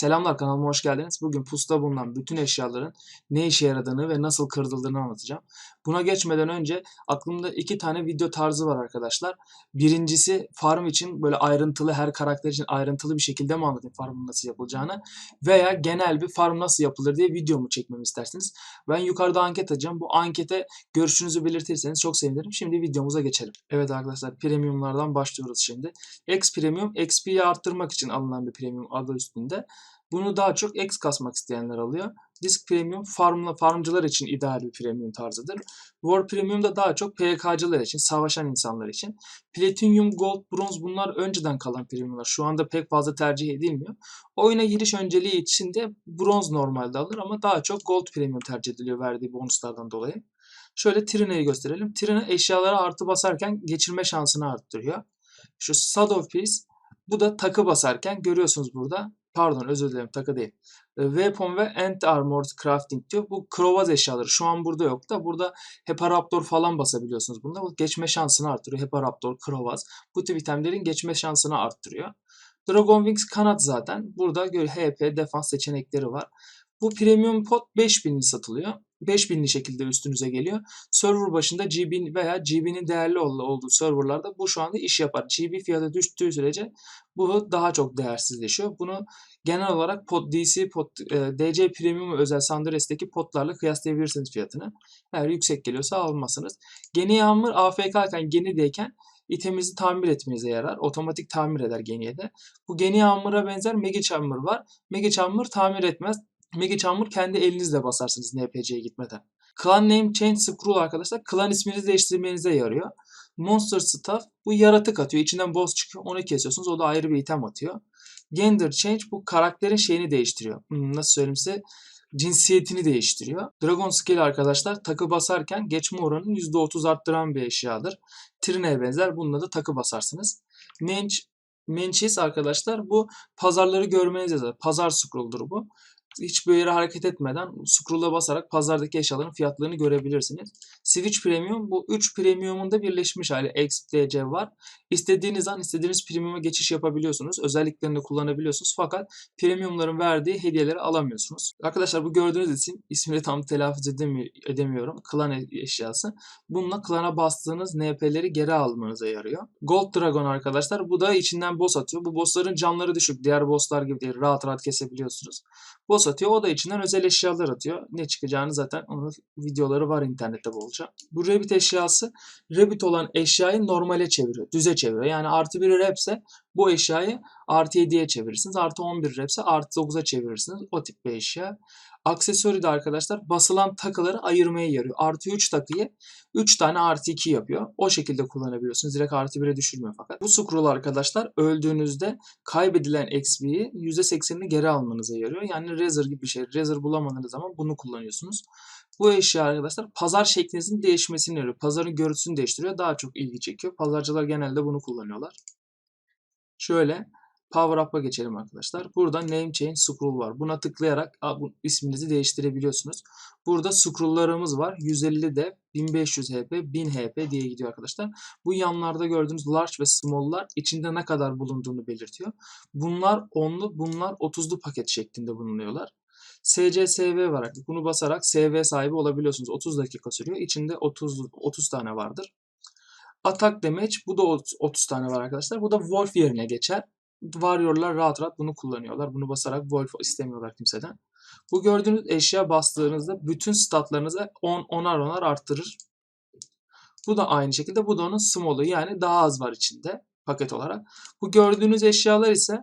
Selamlar kanalıma hoş geldiniz. Bugün pusta bulunan bütün eşyaların ne işe yaradığını ve nasıl kırdıldığını anlatacağım. Buna geçmeden önce aklımda iki tane video tarzı var arkadaşlar. Birincisi farm için böyle ayrıntılı her karakter için ayrıntılı bir şekilde mi anlatayım farmın nasıl yapılacağını veya genel bir farm nasıl yapılır diye videomu çekmemi isterseniz. Ben yukarıda anket açacağım. Bu ankete görüşünüzü belirtirseniz çok sevinirim. Şimdi videomuza geçelim. Evet arkadaşlar premiumlardan başlıyoruz şimdi. X Premium XP'yi arttırmak için alınan bir premium adı üstünde. Bunu daha çok X kasmak isteyenler alıyor. Disk Premium farmla, farmcılar için ideal bir premium tarzıdır. War Premium da daha çok PK'cılar için, savaşan insanlar için. Platinum, Gold, Bronze bunlar önceden kalan premiumlar. Şu anda pek fazla tercih edilmiyor. Oyuna giriş önceliği için de Bronze normalde alır ama daha çok Gold Premium tercih ediliyor verdiği bonuslardan dolayı. Şöyle Trina'yı gösterelim. Trina eşyalara artı basarken geçirme şansını arttırıyor. Şu Sword of Peace bu da takı basarken görüyorsunuz burada. Pardon özür dilerim takı değil. E, Weapon ve End Armored Crafting diyor. Bu Krovaz eşyaları. Şu an burada yok da burada Heparaptor falan basabiliyorsunuz. Bunda bu geçme şansını arttırıyor. Heparaptor, Krovaz. Bu tip itemlerin geçme şansını arttırıyor. Dragon Wings kanat zaten. Burada HP defans seçenekleri var. Bu premium pot 5000'li satılıyor. 5000'li şekilde üstünüze geliyor. Server başında GB veya GB'nin değerli olduğu serverlarda bu şu anda iş yapar. GB fiyatı düştüğü sürece bu daha çok değersizleşiyor. Bunu genel olarak pot DC pot e, DC Premium özel Sandares'teki potlarla kıyaslayabilirsiniz fiyatını. Eğer yüksek geliyorsa almasınız. Geni yağmur AFK iken genideyken itemizi tamir etmenize yarar. Otomatik tamir eder geniye de. Bu geni yağmura benzer Mega Chamber var. Mega Chamber tamir etmez. Mega Chamber kendi elinizle basarsınız NPC'ye gitmeden. Clan Name Change Scroll arkadaşlar klan isminizi değiştirmenize yarıyor. Monster Staff bu yaratık atıyor. İçinden boss çıkıyor. Onu kesiyorsunuz. O da ayrı bir item atıyor. Gender Change bu karakterin şeyini değiştiriyor. Hmm, nasıl söyleyeyim size? Cinsiyetini değiştiriyor. Dragon Scale arkadaşlar takı basarken geçme oranını %30 arttıran bir eşyadır. Trine'ye benzer. Bununla da takı basarsınız. Mench Menchis arkadaşlar bu pazarları görmeniz yazar. Pazar scroll'dur bu hiçbir yere hareket etmeden scroll'a basarak pazardaki eşyaların fiyatlarını görebilirsiniz. Switch Premium bu 3 premium'un da birleşmiş hali XDC var. İstediğiniz an istediğiniz premium'a geçiş yapabiliyorsunuz. Özelliklerini kullanabiliyorsunuz fakat premiumların verdiği hediyeleri alamıyorsunuz. Arkadaşlar bu gördüğünüz isim ismini tam telaffuz edemiyorum. Klan e-, eşyası. Bununla klana bastığınız NP'leri geri almanıza yarıyor. Gold Dragon arkadaşlar bu da içinden boss atıyor. Bu bossların canları düşük. Diğer bosslar gibi değil. Rahat rahat kesebiliyorsunuz. Boss atıyor. O da içinden özel eşyalar atıyor. Ne çıkacağını zaten onun videoları var internette bolca. Bu Rabbit eşyası Rabbit olan eşyayı normale çeviriyor. Düze çeviriyor. Yani artı bir repse bu eşyayı artı 7'ye çevirirsiniz. Artı 11 repse artı 9'a çevirirsiniz. O tip bir eşya. Aksesuari de arkadaşlar basılan takıları ayırmaya yarıyor. Artı 3 takıyı 3 tane artı 2 yapıyor. O şekilde kullanabiliyorsunuz. Direkt artı 1'e düşürmüyor fakat. Bu scroll arkadaşlar öldüğünüzde kaybedilen XP'yi %80'ini geri almanıza yarıyor. Yani Razer gibi bir şey. Razer bulamadığınız zaman bunu kullanıyorsunuz. Bu eşya arkadaşlar pazar şeklinizin değişmesini yarıyor. Pazarın görüntüsünü değiştiriyor. Daha çok ilgi çekiyor. Pazarcılar genelde bunu kullanıyorlar. Şöyle Power Up'a geçelim arkadaşlar. Burada Name Change Scroll var. Buna tıklayarak isminizi değiştirebiliyorsunuz. Burada scroll'larımız var. 150 de 1500 HP, 1000 HP diye gidiyor arkadaşlar. Bu yanlarda gördüğünüz large ve small'lar içinde ne kadar bulunduğunu belirtiyor. Bunlar 10'lu, bunlar 30'lu paket şeklinde bulunuyorlar. SCSV var artık. Bunu basarak SV sahibi olabiliyorsunuz. 30 dakika sürüyor. İçinde 30 30 tane vardır. Atak damage bu da 30 tane var arkadaşlar. Bu da Wolf yerine geçer. Warrior'lar rahat rahat bunu kullanıyorlar. Bunu basarak Wolf istemiyorlar kimseden. Bu gördüğünüz eşya bastığınızda bütün statlarınızı 10 onar onar arttırır. Bu da aynı şekilde bu da onun small'u yani daha az var içinde paket olarak. Bu gördüğünüz eşyalar ise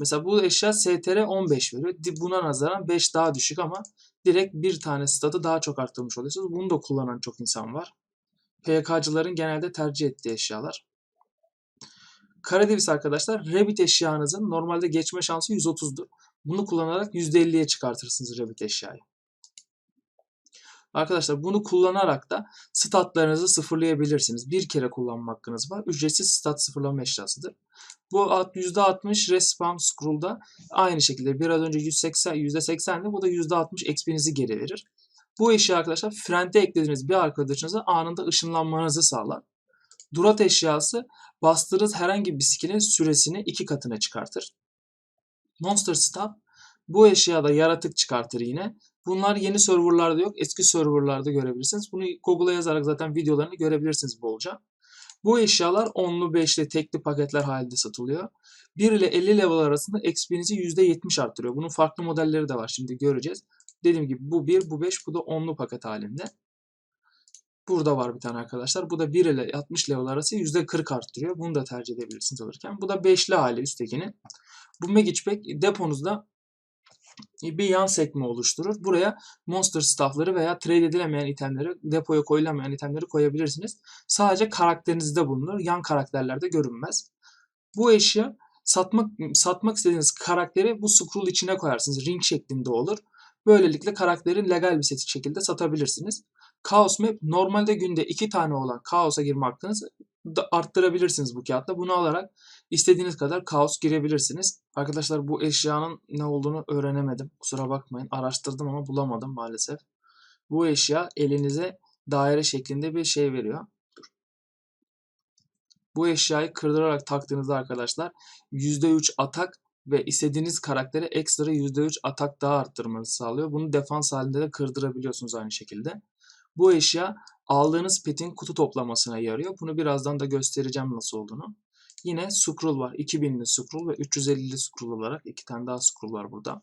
mesela bu eşya STR 15 veriyor. Buna nazaran 5 daha düşük ama direkt bir tane statı daha çok arttırmış oluyorsunuz. Bunu da kullanan çok insan var. PK'cıların genelde tercih ettiği eşyalar. Karadeviz arkadaşlar Rabbit eşyanızın normalde geçme şansı 130'dur. Bunu kullanarak %50'ye çıkartırsınız Rabbit eşyayı. Arkadaşlar bunu kullanarak da statlarınızı sıfırlayabilirsiniz. Bir kere kullanma hakkınız var. Ücretsiz stat sıfırlama eşyasıdır. Bu %60 respawn scroll'da aynı şekilde biraz önce 180 %80'di. Bu da %60 XP'nizi geri verir. Bu eşya arkadaşlar frente eklediğiniz bir arkadaşınıza anında ışınlanmanızı sağlar. Durat eşyası bastığınız herhangi bir skill'in süresini iki katına çıkartır. Monster Staff Bu eşya da yaratık çıkartır yine. Bunlar yeni serverlarda yok. Eski serverlarda görebilirsiniz. Bunu Google'a yazarak zaten videolarını görebilirsiniz bolca. Bu eşyalar onlu, beşli, tekli paketler halinde satılıyor. 1 ile 50 level arasında XP'nizi %70 arttırıyor. Bunun farklı modelleri de var. Şimdi göreceğiz. Dediğim gibi bu 1, bu 5, bu da onlu paket halinde. Burada var bir tane arkadaşlar. Bu da 1 ile 60 level arası %40 arttırıyor. Bunu da tercih edebilirsiniz alırken. Bu da 5'li hali üsttekinin. Bu Magic deponuzda bir yan sekme oluşturur. Buraya monster staffları veya trade edilemeyen itemleri, depoya koyulamayan itemleri koyabilirsiniz. Sadece karakterinizde bulunur. Yan karakterlerde görünmez. Bu eşya satmak satmak istediğiniz karakteri bu scroll içine koyarsınız. Ring şeklinde olur. Böylelikle karakteri legal bir şekilde satabilirsiniz. Chaos Map normalde günde iki tane olan Chaos'a girme hakkınızı arttırabilirsiniz bu kağıtla. Bunu alarak istediğiniz kadar Chaos girebilirsiniz. Arkadaşlar bu eşyanın ne olduğunu öğrenemedim. Kusura bakmayın. Araştırdım ama bulamadım maalesef. Bu eşya elinize daire şeklinde bir şey veriyor. Dur. Bu eşyayı kırdırarak taktığınızda arkadaşlar %3 atak ve istediğiniz karaktere ekstra %3 atak daha arttırmanızı sağlıyor. Bunu defans halinde de kırdırabiliyorsunuz aynı şekilde. Bu eşya aldığınız petin kutu toplamasına yarıyor. Bunu birazdan da göstereceğim nasıl olduğunu. Yine scroll var. 2000'li scroll ve 350'li scroll olarak iki tane daha scroll var burada.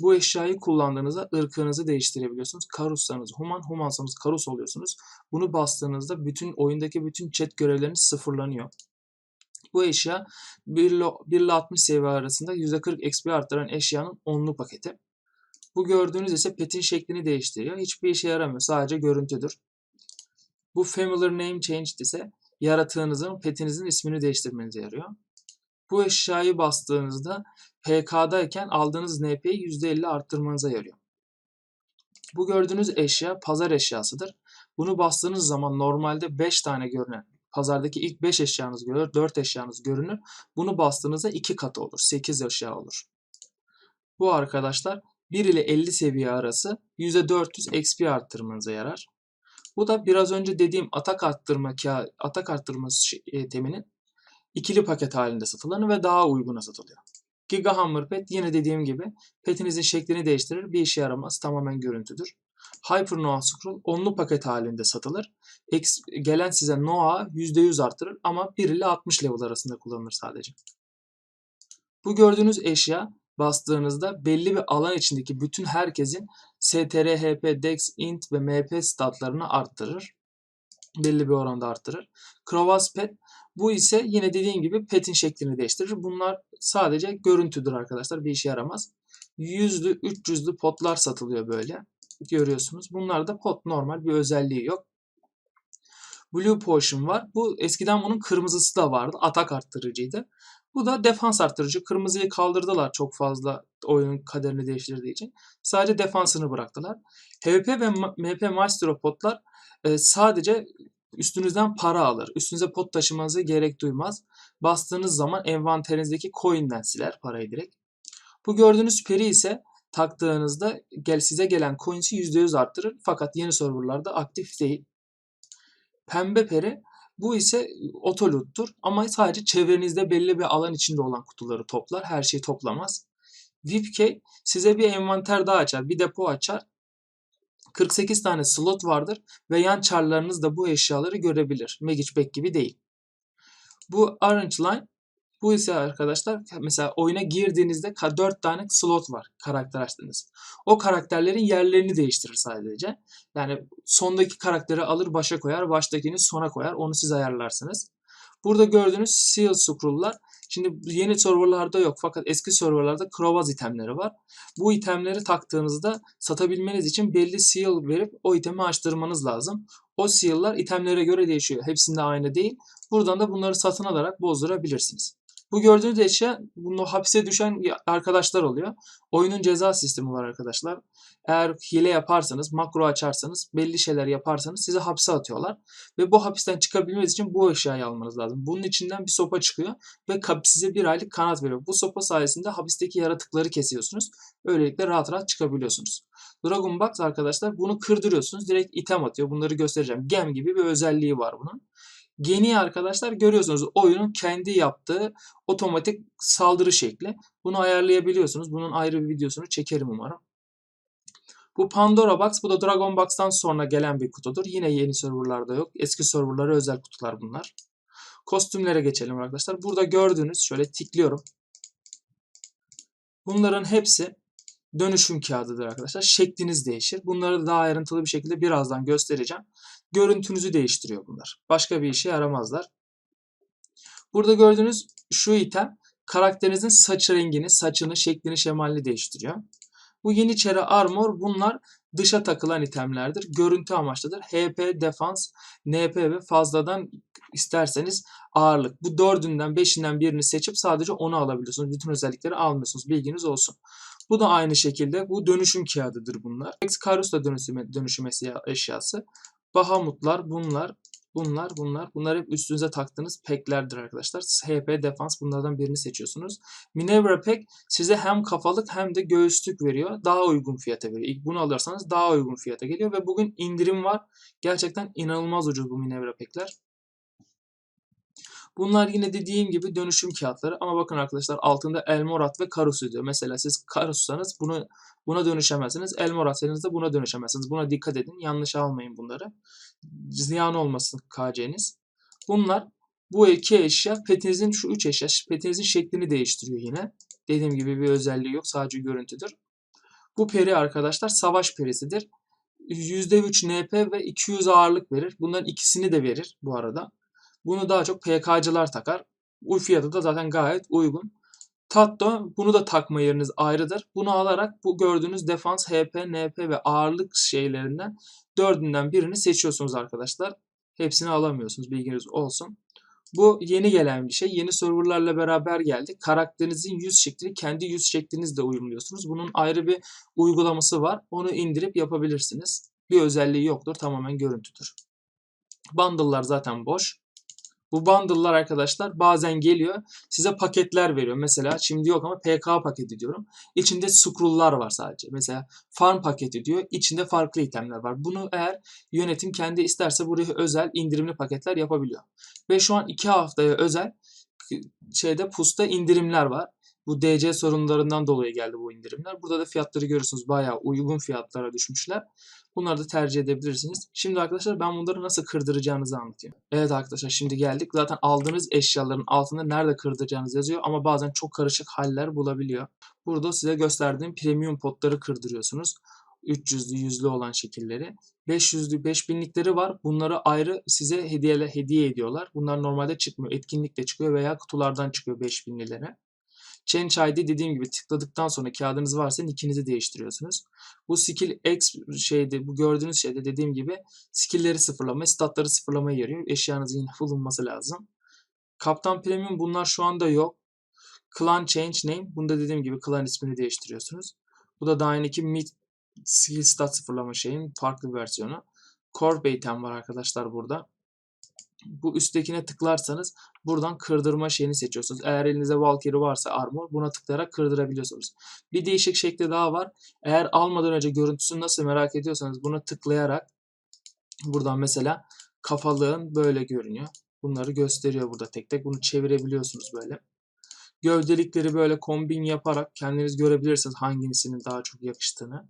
Bu eşyayı kullandığınızda ırkınızı değiştirebiliyorsunuz. Karussanız human, humansanız karus oluyorsunuz. Bunu bastığınızda bütün oyundaki bütün chat görevleriniz sıfırlanıyor. Bu eşya 1 ile 60 seviye arasında %40 XP arttıran eşyanın onlu paketi. Bu gördüğünüz ise petin şeklini değiştiriyor. Hiçbir işe yaramıyor. Sadece görüntüdür. Bu familiar name change ise yaratığınızın, petinizin ismini değiştirmenize yarıyor. Bu eşyayı bastığınızda PK'dayken aldığınız NP'yi %50 arttırmanıza yarıyor. Bu gördüğünüz eşya pazar eşyasıdır. Bunu bastığınız zaman normalde 5 tane görünen pazardaki ilk 5 eşyanız görünür, 4 eşyanız görünür. Bunu bastığınızda 2 katı olur. 8 eşya olur. Bu arkadaşlar 1 ile 50 seviye arası %400 XP arttırmanıza yarar. Bu da biraz önce dediğim atak arttırma atak arttırması teminin ikili paket halinde satılanı ve daha uyguna satılıyor. Giga Hammer Pet yine dediğim gibi petinizin şeklini değiştirir. Bir işe yaramaz. Tamamen görüntüdür. Hyper Noah Scroll onlu paket halinde satılır. X, gelen size Noah %100 artırır ama 1 ile 60 level arasında kullanılır sadece. Bu gördüğünüz eşya bastığınızda belli bir alan içindeki bütün herkesin STR, HP, DEX, INT ve MP statlarını arttırır. Belli bir oranda arttırır. Krovaz Pet bu ise yine dediğim gibi petin şeklini değiştirir. Bunlar sadece görüntüdür arkadaşlar. Bir işe yaramaz. Yüzlü, 300'lü potlar satılıyor böyle. Görüyorsunuz. Bunlar da pot normal bir özelliği yok. Blue Potion var. Bu eskiden bunun kırmızısı da vardı. Atak arttırıcıydı. Bu da defans arttırıcı. Kırmızıyı kaldırdılar çok fazla oyunun kaderini değiştirdiği için. Sadece defansını bıraktılar. HVP ve MP Maestro potlar e, sadece üstünüzden para alır. Üstünüze pot taşımanıza gerek duymaz. Bastığınız zaman envanterinizdeki coin'den siler parayı direkt. Bu gördüğünüz peri ise taktığınızda gel size gelen coins'i %100 arttırır. Fakat yeni serverlarda aktif değil. Pembe peri bu ise otoluttur ama sadece çevrenizde belli bir alan içinde olan kutuları toplar. Her şeyi toplamaz. VIPkey size bir envanter daha açar, bir depo açar. 48 tane slot vardır ve yan çarlarınız da bu eşyaları görebilir. Magic Back gibi değil. Bu Orange Line bu ise arkadaşlar mesela oyuna girdiğinizde 4 tane slot var karakter açtığınız. O karakterlerin yerlerini değiştirir sadece. Yani sondaki karakteri alır başa koyar, baştakini sona koyar. Onu siz ayarlarsınız. Burada gördüğünüz Seal Scroll'lar Şimdi yeni serverlarda yok fakat eski serverlarda Krovaz itemleri var. Bu itemleri taktığınızda satabilmeniz için belli seal verip o itemi açtırmanız lazım. O seal'lar itemlere göre değişiyor. Hepsinde aynı değil. Buradan da bunları satın alarak bozdurabilirsiniz. Bu gördüğünüz eşya bunu hapse düşen arkadaşlar oluyor. Oyunun ceza sistemi var arkadaşlar. Eğer hile yaparsanız, makro açarsanız, belli şeyler yaparsanız sizi hapse atıyorlar. Ve bu hapisten çıkabilmeniz için bu eşyayı almanız lazım. Bunun içinden bir sopa çıkıyor ve size bir aylık kanat veriyor. Bu sopa sayesinde hapisteki yaratıkları kesiyorsunuz. Öylelikle rahat rahat çıkabiliyorsunuz. Dragon Box arkadaşlar bunu kırdırıyorsunuz. Direkt item atıyor. Bunları göstereceğim. Gem gibi bir özelliği var bunun. Geni arkadaşlar görüyorsunuz oyunun kendi yaptığı otomatik saldırı şekli. Bunu ayarlayabiliyorsunuz. Bunun ayrı bir videosunu çekerim umarım. Bu Pandora Box, bu da Dragon Box'tan sonra gelen bir kutudur. Yine yeni serverlarda yok. Eski serverlara özel kutular bunlar. Kostümlere geçelim arkadaşlar. Burada gördüğünüz, şöyle tikliyorum. Bunların hepsi dönüşüm kağıdıdır arkadaşlar. Şekliniz değişir. Bunları da daha ayrıntılı bir şekilde birazdan göstereceğim. Görüntünüzü değiştiriyor bunlar. Başka bir işe yaramazlar. Burada gördüğünüz şu item karakterinizin saç rengini, saçını, şeklini, şemalini değiştiriyor. Bu Yeniçeri Armor bunlar dışa takılan itemlerdir. Görüntü amaçlıdır. HP, defans, NP ve fazladan isterseniz ağırlık. Bu dördünden beşinden birini seçip sadece onu alabiliyorsunuz. Bütün özellikleri almıyorsunuz. Bilginiz olsun. Bu da aynı şekilde bu dönüşüm kağıdıdır bunlar. Karus da dönüşüm, dönüşüm eşyası. Bahamutlar bunlar Bunlar, bunlar, bunlar hep üstünüze taktığınız peklerdir arkadaşlar. HP, defans bunlardan birini seçiyorsunuz. Minerva pek size hem kafalık hem de göğüslük veriyor. Daha uygun fiyata veriyor. İlk bunu alırsanız daha uygun fiyata geliyor ve bugün indirim var. Gerçekten inanılmaz ucuz bu Minerva pekler. Bunlar yine dediğim gibi dönüşüm kağıtları ama bakın arkadaşlar altında Elmorat ve Karus diyor. Mesela siz Karus'sanız bunu buna dönüşemezsiniz. Elmorat'sanız da buna dönüşemezsiniz. Buna dikkat edin. Yanlış almayın bunları. Ziyan olmasın KC'niz. Bunlar bu iki eşya petinizin şu üç eşya petinizin şeklini değiştiriyor yine. Dediğim gibi bir özelliği yok. Sadece görüntüdür. Bu peri arkadaşlar savaş perisidir. %3 NP ve 200 ağırlık verir. Bunların ikisini de verir bu arada. Bunu daha çok PK'cılar takar. Bu fiyatı da zaten gayet uygun. Tatto bunu da takma yeriniz ayrıdır. Bunu alarak bu gördüğünüz defans, HP, NP ve ağırlık şeylerinden dördünden birini seçiyorsunuz arkadaşlar. Hepsini alamıyorsunuz bilginiz olsun. Bu yeni gelen bir şey. Yeni serverlarla beraber geldi. Karakterinizin yüz şeklini kendi yüz şeklinizle uyumluyorsunuz. Bunun ayrı bir uygulaması var. Onu indirip yapabilirsiniz. Bir özelliği yoktur. Tamamen görüntüdür. Bundle'lar zaten boş. Bu bundle'lar arkadaşlar bazen geliyor size paketler veriyor. Mesela şimdi yok ama PK paketi diyorum. İçinde scroll'lar var sadece. Mesela farm paketi diyor. İçinde farklı itemler var. Bunu eğer yönetim kendi isterse buraya özel indirimli paketler yapabiliyor. Ve şu an 2 haftaya özel şeyde pusta indirimler var. Bu DC sorunlarından dolayı geldi bu indirimler. Burada da fiyatları görüyorsunuz bayağı uygun fiyatlara düşmüşler. Bunları da tercih edebilirsiniz. Şimdi arkadaşlar ben bunları nasıl kırdıracağınızı anlatayım. Evet arkadaşlar şimdi geldik. Zaten aldığınız eşyaların altında nerede kırdıracağınız yazıyor ama bazen çok karışık haller bulabiliyor. Burada size gösterdiğim premium potları kırdırıyorsunuz. 300'lü 100'lü olan şekilleri. 500'lü 5000'likleri var. Bunları ayrı size hediye hediye ediyorlar. Bunlar normalde çıkmıyor. Etkinlikle çıkıyor veya kutulardan çıkıyor 5000'lilere. Change ID dediğim gibi tıkladıktan sonra kağıdınız varsa nickinizi değiştiriyorsunuz. Bu skill X şeyde bu gördüğünüz şeyde dediğim gibi skill'leri sıfırlama, statları sıfırlamaya yarıyor. Eşyanızın yine bulunması lazım. Kaptan Premium bunlar şu anda yok. Clan Change Name. Bunda dediğim gibi clan ismini değiştiriyorsunuz. Bu da daha yeni mid skill stat sıfırlama şeyin farklı versiyonu. Core item var arkadaşlar burada bu üsttekine tıklarsanız buradan kırdırma şeyini seçiyorsunuz. Eğer elinizde Valkyrie varsa armor buna tıklayarak kırdırabiliyorsunuz. Bir değişik şekli daha var. Eğer almadan önce görüntüsünü nasıl merak ediyorsanız buna tıklayarak buradan mesela kafalığın böyle görünüyor. Bunları gösteriyor burada tek tek. Bunu çevirebiliyorsunuz böyle. Gövdelikleri böyle kombin yaparak kendiniz görebilirsiniz hangisinin daha çok yakıştığını.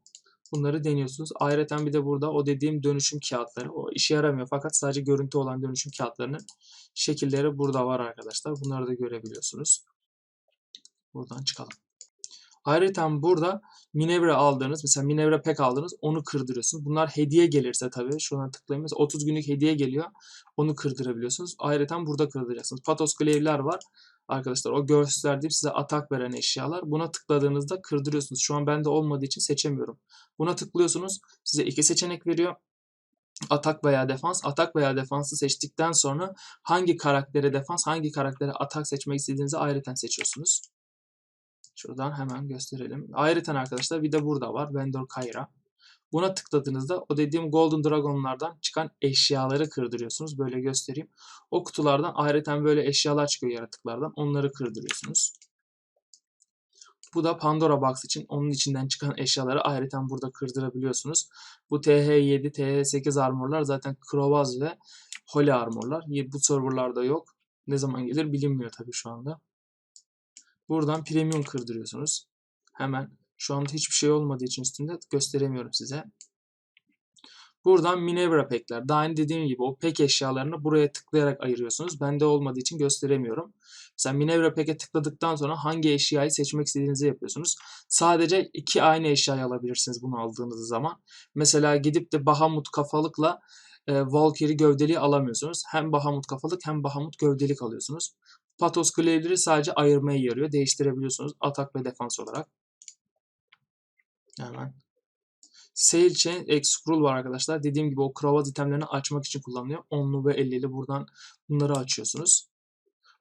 Bunları deniyorsunuz. Ayrıca bir de burada o dediğim dönüşüm kağıtları. O işe yaramıyor fakat sadece görüntü olan dönüşüm kağıtlarının şekilleri burada var arkadaşlar. Bunları da görebiliyorsunuz. Buradan çıkalım. Ayrıca burada Minevra aldığınız, mesela Minevra pek aldınız, onu kırdırıyorsunuz. Bunlar hediye gelirse tabii, şuna tıklayın. Mesela 30 günlük hediye geliyor, onu kırdırabiliyorsunuz. Ayrıca burada kırdıracaksınız. Patos Glaive'ler var. Arkadaşlar o gösterdiğim size atak veren eşyalar. Buna tıkladığınızda kırdırıyorsunuz. Şu an bende olmadığı için seçemiyorum. Buna tıklıyorsunuz. Size iki seçenek veriyor. Atak veya defans. Atak veya defansı seçtikten sonra hangi karaktere defans, hangi karaktere atak seçmek istediğinizi ayrıca seçiyorsunuz. Şuradan hemen gösterelim. Ayrıca arkadaşlar bir de burada var. Vendor Kayra. Buna tıkladığınızda o dediğim Golden Dragon'lardan çıkan eşyaları kırdırıyorsunuz. Böyle göstereyim. O kutulardan ayrıca böyle eşyalar çıkıyor yaratıklardan. Onları kırdırıyorsunuz. Bu da Pandora Box için onun içinden çıkan eşyaları ayrıca burada kırdırabiliyorsunuz. Bu TH7, TH8 armorlar zaten Krovaz ve Holy Armor'lar. Bu serverlarda yok. Ne zaman gelir bilinmiyor tabii şu anda. Buradan premium kırdırıyorsunuz. Hemen şu anda hiçbir şey olmadığı için üstünde gösteremiyorum size. Buradan Minerva Pack'ler. Daha önce dediğim gibi o pack eşyalarını buraya tıklayarak ayırıyorsunuz. Bende olmadığı için gösteremiyorum. Mesela Minerva Pack'e tıkladıktan sonra hangi eşyayı seçmek istediğinizi yapıyorsunuz. Sadece iki aynı eşyayı alabilirsiniz bunu aldığınız zaman. Mesela gidip de Bahamut kafalıkla e, Valkyrie gövdeliği alamıyorsunuz. Hem Bahamut kafalık hem Bahamut gövdelik alıyorsunuz. Patos Glaive'leri sadece ayırmaya yarıyor. Değiştirebiliyorsunuz atak ve defans olarak. Hemen. Sail Chain X Scroll var arkadaşlar. Dediğim gibi o kravat itemlerini açmak için kullanılıyor. 10'lu ve 50'li buradan bunları açıyorsunuz.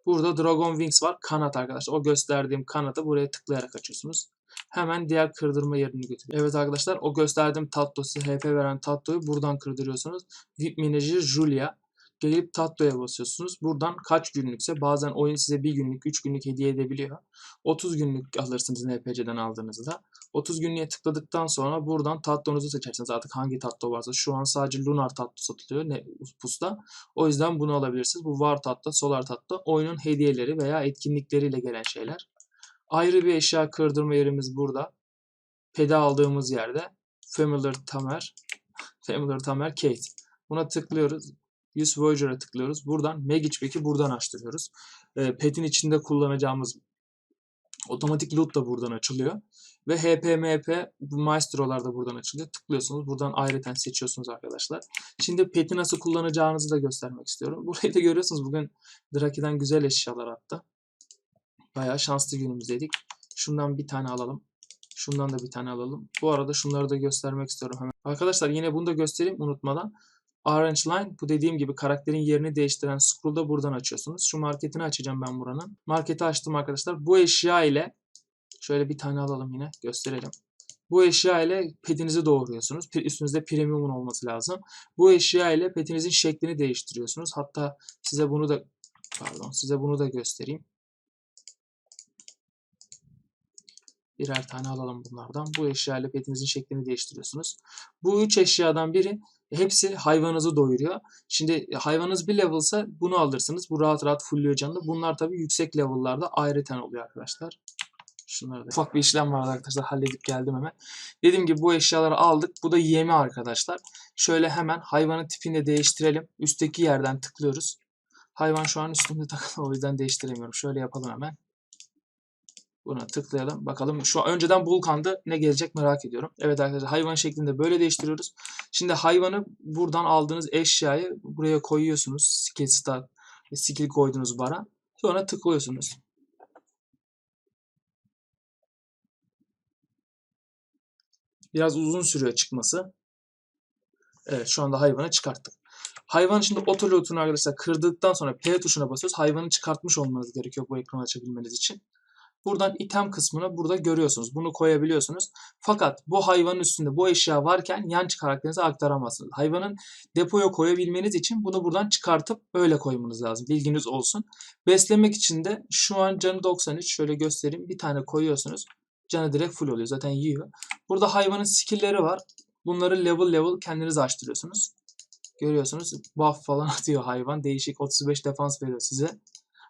Burada Dragon Wings var. Kanat arkadaşlar. O gösterdiğim kanatı buraya tıklayarak açıyorsunuz. Hemen diğer kırdırma yerini götürüyor. Evet arkadaşlar o gösterdiğim tatto size HP veren tattoyu buradan kırdırıyorsunuz. VIP Manager Julia. Gelip tattoya basıyorsunuz. Buradan kaç günlükse bazen oyun size bir günlük, 3 günlük hediye edebiliyor. 30 günlük alırsınız NPC'den aldığınızda. 30 günlüğe tıkladıktan sonra buradan tattonuzu seçersiniz. Artık hangi tatto varsa. Şu an sadece Lunar tatto satılıyor ne pusta. O yüzden bunu alabilirsiniz. Bu War tatto, Solar tatto oyunun hediyeleri veya etkinlikleriyle gelen şeyler. Ayrı bir eşya kırdırma yerimiz burada. Pede aldığımız yerde. Familiar Tamer. Familiar Tamer Kate. Buna tıklıyoruz. Use Voyager'a tıklıyoruz. Buradan Magic Pack'i buradan açtırıyoruz. E, Pet'in içinde kullanacağımız otomatik loot da buradan açılıyor. Ve HP, MP, bu Maestro'lar da buradan açılıyor. Tıklıyorsunuz. Buradan ayrıca seçiyorsunuz arkadaşlar. Şimdi Pet'i nasıl kullanacağınızı da göstermek istiyorum. Burayı da görüyorsunuz. Bugün Draki'den güzel eşyalar attı. Bayağı şanslı günümüzdeydik. Şundan bir tane alalım. Şundan da bir tane alalım. Bu arada şunları da göstermek istiyorum hemen. Arkadaşlar yine bunu da göstereyim unutmadan. Orange Line bu dediğim gibi karakterin yerini değiştiren scroll'u da buradan açıyorsunuz. Şu marketini açacağım ben buranın. Marketi açtım arkadaşlar. Bu eşya ile şöyle bir tane alalım yine gösterelim. Bu eşya ile petinizi doğuruyorsunuz. Üstünüzde premiumun olması lazım. Bu eşya ile petinizin şeklini değiştiriyorsunuz. Hatta size bunu da pardon size bunu da göstereyim. Birer tane alalım bunlardan. Bu eşya ile petinizin şeklini değiştiriyorsunuz. Bu üç eşyadan biri hepsi hayvanınızı doyuruyor. Şimdi hayvanınız bir level'sa bunu alırsınız. Bu rahat rahat fullüyor canını. Bunlar tabii yüksek level'larda ayrıten oluyor arkadaşlar. Şunları da ufak bir işlem vardı arkadaşlar. Halledip geldim hemen. Dediğim gibi bu eşyaları aldık. Bu da yemi arkadaşlar. Şöyle hemen hayvanın tipini de değiştirelim. Üstteki yerden tıklıyoruz. Hayvan şu an üstümde takılı o yüzden değiştiremiyorum. Şöyle yapalım hemen. Buna tıklayalım. Bakalım şu önceden Vulkan'dı. Ne gelecek merak ediyorum. Evet arkadaşlar hayvan şeklinde böyle değiştiriyoruz. Şimdi hayvanı buradan aldığınız eşyayı buraya koyuyorsunuz. Skill start, skill koydunuz bara. Sonra tıklıyorsunuz. Biraz uzun sürüyor çıkması. Evet şu anda hayvanı çıkarttık. Hayvan şimdi otolotunu arkadaşlar kırdıktan sonra P tuşuna basıyoruz. Hayvanı çıkartmış olmanız gerekiyor bu ekranı açabilmeniz için. Buradan item kısmını burada görüyorsunuz. Bunu koyabiliyorsunuz. Fakat bu hayvanın üstünde bu eşya varken yan karakterinize aktaramazsınız. Hayvanın depoya koyabilmeniz için bunu buradan çıkartıp öyle koymanız lazım. Bilginiz olsun. Beslemek için de şu an canı 93. Şöyle göstereyim. Bir tane koyuyorsunuz. Canı direkt full oluyor. Zaten yiyor. Burada hayvanın skill'leri var. Bunları level level kendiniz açtırıyorsunuz. Görüyorsunuz buff falan atıyor hayvan. Değişik 35 defans veriyor size.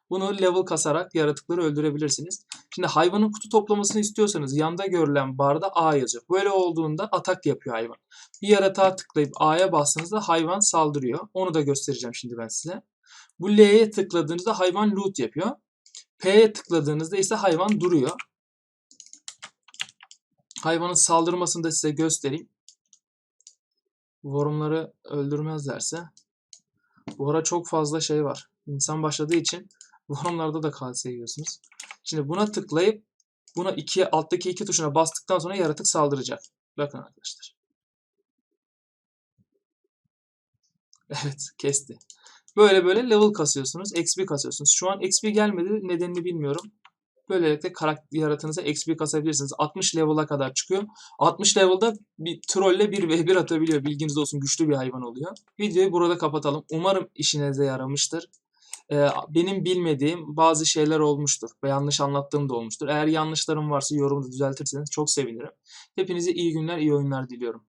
Bunu level kasarak yaratıkları öldürebilirsiniz. Şimdi hayvanın kutu toplamasını istiyorsanız yanda görülen barda A yazıyor. Böyle olduğunda atak yapıyor hayvan. Bir yaratığa tıklayıp A'ya bastığınızda hayvan saldırıyor. Onu da göstereceğim şimdi ben size. Bu L'ye tıkladığınızda hayvan loot yapıyor. P'ye tıkladığınızda ise hayvan duruyor. Hayvanın saldırmasını da size göstereyim. Worm'ları öldürmezlerse. Bu ara çok fazla şey var. İnsan başladığı için Worm'larda da kalse yiyorsunuz. Şimdi buna tıklayıp buna iki, alttaki iki tuşuna bastıktan sonra yaratık saldıracak. Bakın arkadaşlar. Evet kesti. Böyle böyle level kasıyorsunuz. XP kasıyorsunuz. Şu an XP gelmedi. Nedenini bilmiyorum. Böylelikle karakter yaratığınıza XP kasabilirsiniz. 60 level'a kadar çıkıyor. 60 level'da bir trolle 1v1 atabiliyor. Bilginiz olsun güçlü bir hayvan oluyor. Videoyu burada kapatalım. Umarım işinize yaramıştır. Ee, benim bilmediğim bazı şeyler olmuştur. Ve yanlış anlattığım da olmuştur. Eğer yanlışlarım varsa yorumda düzeltirseniz çok sevinirim. Hepinize iyi günler, iyi oyunlar diliyorum.